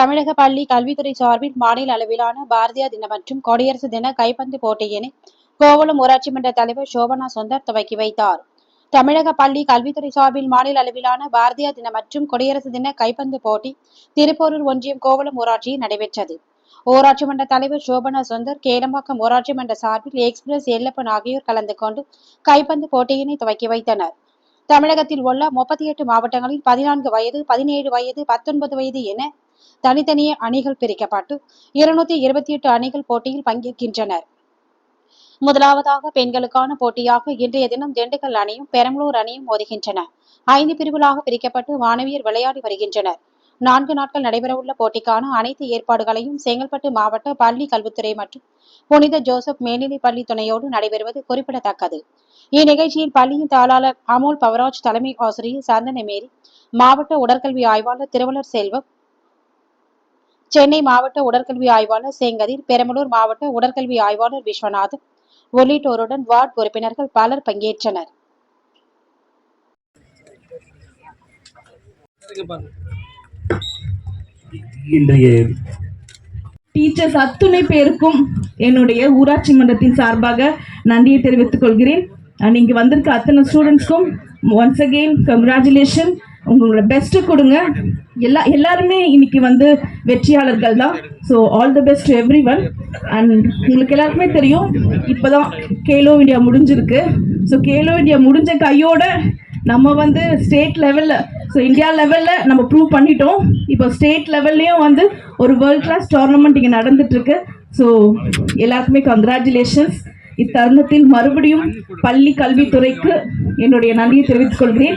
தமிழக பள்ளி கல்வித்துறை சார்பில் மாநில அளவிலான பாரதியார் தின மற்றும் குடியரசு தின கைப்பந்து போட்டியினை கோவளம் ஊராட்சி மன்ற தலைவர் சோபனா சுந்தர் துவக்கி வைத்தார். தமிழக பள்ளி கல்வித்துறை சார்பில் மாநில அளவிலான பாரதியார் தின மற்றும் குடியரசு தின கைப்பந்து போட்டி திருப்போரூர் ஒன்றியம் கோவளம் ஊராட்சியில் நடைபெற்றது. ஊராட்சி மன்ற தலைவர் சோபனா சுந்தர் கேளம்பாக்கம் ஊராட்சி மன்ற சார்பில் எக்ஸ்பிரஸ் எல்லப்பன் ஆகியோர் கலந்து கொண்டு கைப்பந்து போட்டியினை துவக்கி வைத்தனர். தமிழகத்தில் உள்ள முப்பத்தி எட்டு மாவட்டங்களில் பதினான்கு வயது பதினேழு வயது பத்தொன்பது வயது என தனித்தனியே அணிகள் பிரிக்கப்பட்டு இருநூத்தி இருபத்தி எட்டு அணிகள் போட்டியில் பங்கேற்கின்றனர். முதலாவதாக பெண்களுக்கான போட்டியாக இன்றைய தினம் திண்டுக்கல் அணியும் பெரம்பலூர் அணியும் மோதுகின்றன. ஐந்து பிரிவுகளாக பிரிக்கப்பட்டு மாணவியர் விளையாடி வருகின்றனர். நான்கு நாட்கள் நடைபெறவுள்ள போட்டிக்கான அனைத்து ஏற்பாடுகளையும் செங்கல்பட்டு மாவட்ட பள்ளி கல்வித்துறை மற்றும் புனித ஜோசப் மேல்நிலைப் பள்ளி துணையோடு நடைபெறுவது குறிப்பிடத்தக்கது. இந்நிகழ்ச்சியில் பள்ளியின் தாளாளர் அமோல் பவராஜ் தலைமை ஆசிரியர் சந்தன மேரி மாவட்ட உடற்கல்வி ஆய்வாளர் திருவள்ளர் செல்வம் சென்னை மாவட்ட உடற்கல்வி ஆய்வாளர் செங்கதிர் பெரம்பலூர் மாவட்ட உடற்கல்வி ஆய்வாளர் விஸ்வநாதன் உள்ளிட்டோருடன் வார்டு உறுப்பினர்கள் பலர் பங்கேற்றனர். டீச்சர்ஸ் அத்துணை பேருக்கும் என்னுடைய ஊராட்சி மன்றத்தின் சார்பாக நன்றியை தெரிவித்துக் கொள்கிறேன். அண்ட் இங்கே வந்திருக்க அத்தனை ஸ்டூடெண்ட்ஸ்க்கும் ஒன்ஸ் அகெயின் கங்க்ராச்சுலேஷன் உங்களோட பெஸ்ட்டு கொடுங்க. எல்லா எல்லாருமே இன்னைக்கு வந்து வெற்றியாளர்கள் தான். So all the best everyone and உங்களுக்கு எல்லாருக்குமே தெரியும் இப்போதான் கேலோ இண்டியா முடிஞ்சிருக்கு. ஸோ கேலோ இண்டியா முடிஞ்ச கையோட நம்ம வந்து ஸ்டேட் லெவலில் ஸோ இந்தியா லெவலில் நம்ம ப்ரூவ் பண்ணிட்டோம். இப்போ ஸ்டேட் லெவல்லையும் வந்து ஒரு வேர்ல்ட் கிளாஸ் டோர்னமெண்ட் இங்கே நடந்துட்டுருக்கு. ஸோ எல்லாருக்குமே கங்க்ராச்சுலேஷன்ஸ் இத்தருணத்தில் மறுபடியும் பள்ளி கல்வித்துறைக்கு என்னுடைய நன்றியை தெரிவித்துக் கொள்கிறேன்.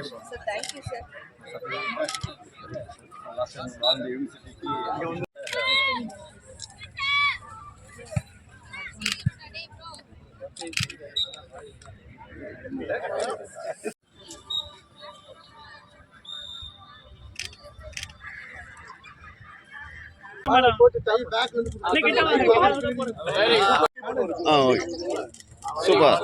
அந்த- ஆ ஓகே. சூப்பர்.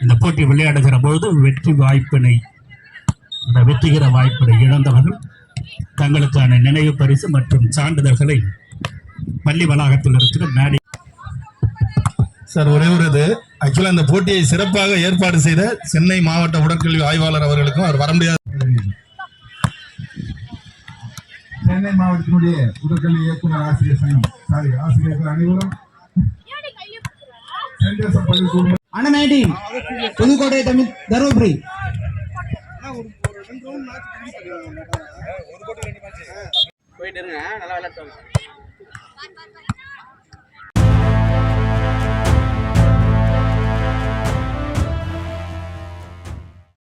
இந்த போட்டி விளையாடுகிற பொழுது வெற்றி வாய்ப்பினை அந்த வெற்றிகர வாய்ப்பினை இழந்தவர்கள் தங்களுக்கான நினைவு பரிசு மற்றும் சான்றிதழ்களை பள்ளி வளாகத்தில் இருக்கிற மேடை சார் ஒரே ஒரு இது. ஆக்சுவலாக இந்த போட்டியை சிறப்பாக ஏற்பாடு செய்த சென்னை மாவட்ட உடற்கல்வி ஆய்வாளர் அவர்களுக்கும் அவர் வர முடியாது. சென்னை மாவட்டத்தினுடைய உடற்கல்வி இயக்குனர் ஆசிரியர் சங்கம். சாரி ஆசிரியர்கள் அனைவரும் அண்ணமேடி புதுக்கோட்டை தமிழ் தருமபுரி. போயிட்டு இருங்க நல்லா விளையாட்டு